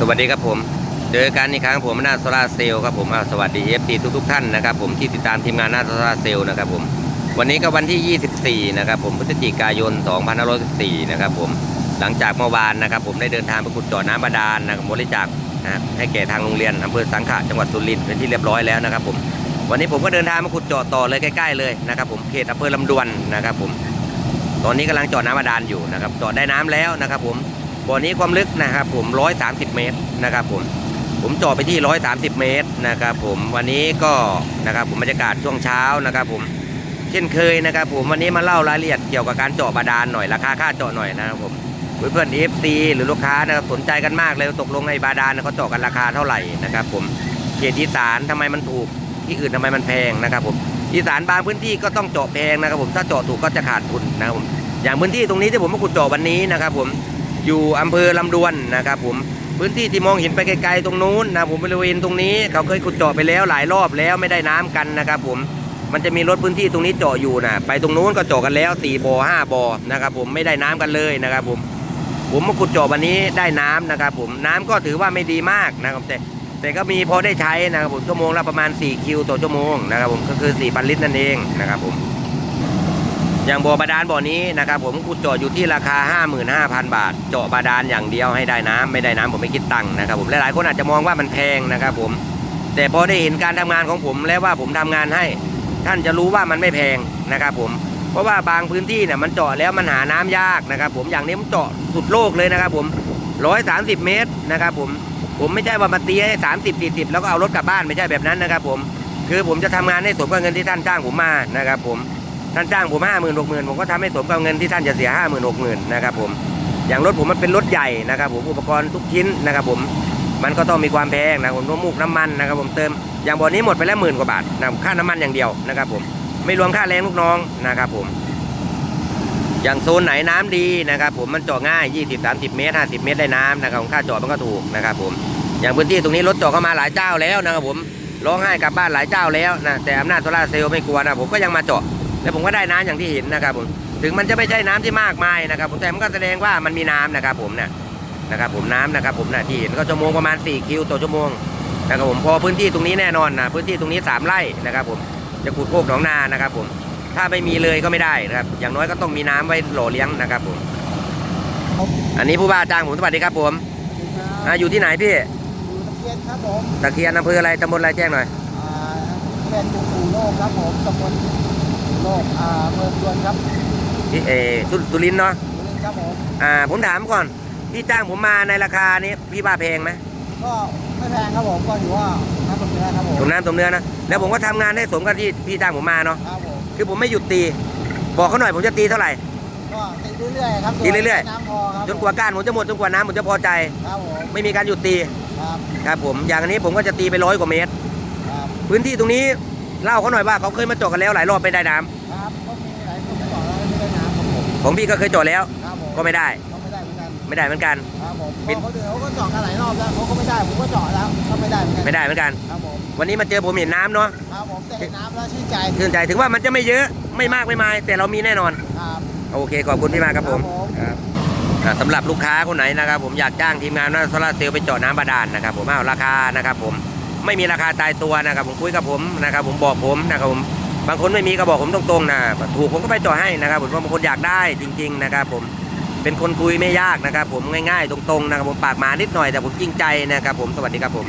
สวัสดีครับผม เจอกันอีกครั้งผมหน้าโซลาเซลล์ครับผมสวัสดีเอฟซีทุกทุกๆท่านนะครับผมที่ติดตามทีมงานหน้าโซลาเซลล์นะครับผมวันนี้ก็วันที่ 24 นะครับผมพฤศจิกายน 2514 นะครับผมหลังจากเมื่อวานนะครับ ผมได้เดินทางไปขุดเจาะน้ำบาดาลนะครับบริจาคนะครับให้แก่ทางโรงเรียนอำเภอสังขะจังหวัดสุรินทร์เป็นที่เรียบร้อยแล้วนะครับผมวันนี้ผมก็เดินทางมาขุดเจาะต่อเลยใกล้ๆเลยนะครับผมเขตอำเภอลำดวนนะครับผมตอนนี้กำลังเจาะน้ำบาดาลอยู่นะครับเจาะได้น้ำแล้วนะครับผม บ่อนี้ความลึกนะครับ ผม130 เมตรนะครับ ผม ผมเจาะไปที่ 130 เมตรนะครับ ผมวันนี้ก็นะครับผมบรรยากาศช่วงเช้านะครับ ผม เช่นเคยนะครับ ผมวันนี้มาเล่ารายละเอียดเกี่ยวกับการเจาะบาดาลหน่อยราคาค่าเจาะหน่อยนะครับผมเพื่อนๆ FC หรือลูกค้านะครับสนใจกันมากเลยตกลงในบาดาลเขาเจาะกันราคาเท่าไหร่นะครับ ผมเขตอีสานทำไมมันถูกที่อื่นทำไมมันแพงนะครับ ผมอีสานบางพื้นที่ก็ต้องเจาะแพงนะครับ ผมถ้าเจาะถูกก็จะขาดทุนนะครับผมอย่างพื้นที่ตรงนี้ที่ผมมาขุดเจาะวันนี้นะครับ ผม อยู่อำเภอลำดวนนะครับผมพื้นที่ที่มองเห็นไปไกลๆตรงนู้นนะผมบริเวณตรงนี้เขาเคยขุดเจาะไปแล้วหลายรอบแล้วไม่ได้น้ำกันนะครับผมมันจะมีรถพื้นที่ตรงนี้เจาะอยู่นะไปตรงนู้นก็เจาะกันแล้ว4บ่อ5บ่อนะครับผมไม่ได้น้ำกันเลยนะครับผมผมมาขุดเจาะวันนี้ได้น้ำนะครับผมน้ำก็ถือว่าไม่ดีมากนะครับแต่แต่ก็มีพอได้ใช้นะครับผมชั่วโมงละประมาณ 4 คิวต่อชั่วโมงนะครับผมก็คือ4พันลิตรนั่นเองนะครับผม อย่างบ่อบาดาลบ่อนี้นะครับผมขุดเจาะอยู่ที่ราคา 55,000 บาท เจาะบาดาลอย่างเดียวให้ได้น้ำไม่ได้น้ำผมไม่คิดตังค์นะครับผมหลายๆคนอาจจะมองว่ามันแพงนะครับผม แต่พอได้เห็นการทำงานของผมแล้วว่าผมทำงานให้ ท่านจะรู้ว่ามันไม่แพงนะครับผมเพราะว่าบางพื้นที่เนี่ยมันเจาะแล้วมันหาน้ำยากนะครับผมอย่างนี้มันเจาะสุดโลกเลยนะครับผม130 เมตรนะครับผมผมไม่ใช่ว่ามาตีให้30 40แล้วก็เอารถกลับบ้านไม่ใช่แบบนั้นนะครับผมคือผมจะทำงานให้สมกับเงินที่ท่านจ้างผมมานะครับผม ท่านจ้างผมห้าหมื่นหกหมื่นผมก็ทำให้สมกับเงินที่ท่านจะเสียห้าหมื่นหกหมื่นนะครับผมอย่างรถผมมันเป็นรถใหญ่นะครับผมอุปกรณ์ทุกชิ้นนะครับผมมันก็ต้องมีความแพงนะผมน้ำมูกน้ำมันนะครับผมเติมอย่างบ่อนี้หมดไปแล้วหมื่นกว่าบาทนะค่าน้ำมันอย่างเดียวนะครับผมไม่รวมค่าแรงลูกน้องนะครับผม อย่างโซนไหนน้ำดีนะครับผมมันเจาะง่าย 20 30 เมตร 50 เมตรได้น้ำนะครับค่าเจาะมันก็ถูกนะครับผมอย่างพื้นที่ตรงนี้รถเจาะเข้ามาหลายเจ้าแล้วนะครับผมร้องไห้กลับบ้านหลายเจ้าแล้วนะแต่อำนาจโซลาเซลล์ไม่กลัวนะผมก็ยังมาเจาะ แล้วผมก็ได้น้ำอย่างที่เห็นนะครับผมถึงมันจะไม่ใช่น้ำที่มากมายนะครับผมแต่มันก็แสดงว่ามันมีน้ำนะครับผมเนี่ยนะครับผมน้ำนะครับผมนะที่เห็นก็ชั่วโมงประมาณ 4 คิวต่อชั่วโมงนะครับผมพอพื้นที่ตรงนี้แน่นอนนะพื้นที่ตรงนี้ 3ไร่นะครับผมจะขุดโคกหนองนานะครับผมถ้าไม่มีเลยก็ไม่ได้นะครับอย่างน้อยก็ต้องมีน้ำไว้หล่อเลี้ยงนะครับผมอันนี้ผู้ว่าจ้างผมสวัสดีครับผมอ่าอยู่ที่ไหนพี่อยู่ตะเกียนครับผมตะเคียนอำเภออะไรตำบลอะไรแจ้งหน่อยอ่าเรียนอยู่ปู่โลกครับผมตำบลปู่ โลกอ่าเมืองดวนครับที่เออสุสุรินทร์เนาะสุรินทร์ครับผมอ่าผมถามก่อนพี่จ้างผมมาในราคานี้พี่ว่าแพงไหมก็ไม่แพงครับผมก็ถือว่าน้ำตกเนื้อครับผมตรงนั้นตรงเนื้อนะแล้วผมก็ทำงานให้สมกับที่พี่จ้างผมมาเนาะครับผมคือผมไม่หยุดตี บอกเขาหน่อยผมจะตีเท่าไหร่ ก็ตีเรื่อยๆครับตีเรื่อยๆ น้ำพอครับจนกว่าก้านผมจะหมดจนกว่าน้ำผมจะพอใจ ครับผมไม่มีการหยุดตีครับครับผมอย่างอันนี้ผมก็จะตีไปร้อยกว่าเมตร ครับพื้นที่ตรงนี้เล่าเขาหน่อยว่าเขาเคยมาเจาะกันแล้วหลายรอบไม่ได้น้ำ ของพี่ก็เคยเจาะแล้ว ครับผมก็ไม่ได้ ก็ไม่ได้เหมือนกันไม่ได้เหมือนกัน ครับผมปิดเพราะเขาเดือเขาก็เจาะกันหลายรอบแล้วเขาก็ไม่ได้ผมก็เจาะแล้วก็ไม่ได้เหมือนกันไม่ได้เหมือนกัน ครับผมวันนี้มาเจอผมเห็นน้ำเนาะครับผมแต่เห็นน้ำแล้วชื่นใจชื่นใจถึงว่ามันจะไม่เยอะไม่มากไม่มาย แต่เรามีแน่นอน ครับ โอเค ขอบคุณที่มาครับผมครับอ่าสำหรับลูกค้าคนไหนนะครับผมอยากจ้างทีมงานนาโซลาร์เซลล์ไปเจาะน้ำบาดาลนะครับผมเอาราคานะครับผมไม่มีราคาตายตัวนะครับผมคุยกับผมนะครับผมบอกผมนะครับผม บางคนไม่มีก็บอกผมตรงๆนะถูกผมก็ไปจ่อให้นะครับผมบางคนอยากได้จริง ๆ นะครับ ผมเป็นคนคุยไม่ยากนะครับ ผมง่ายๆ ตรงๆนะครับผมปากหมานิดหน่อยแต่ผมจริงใจนะครับ ผมสวัสดีครับผม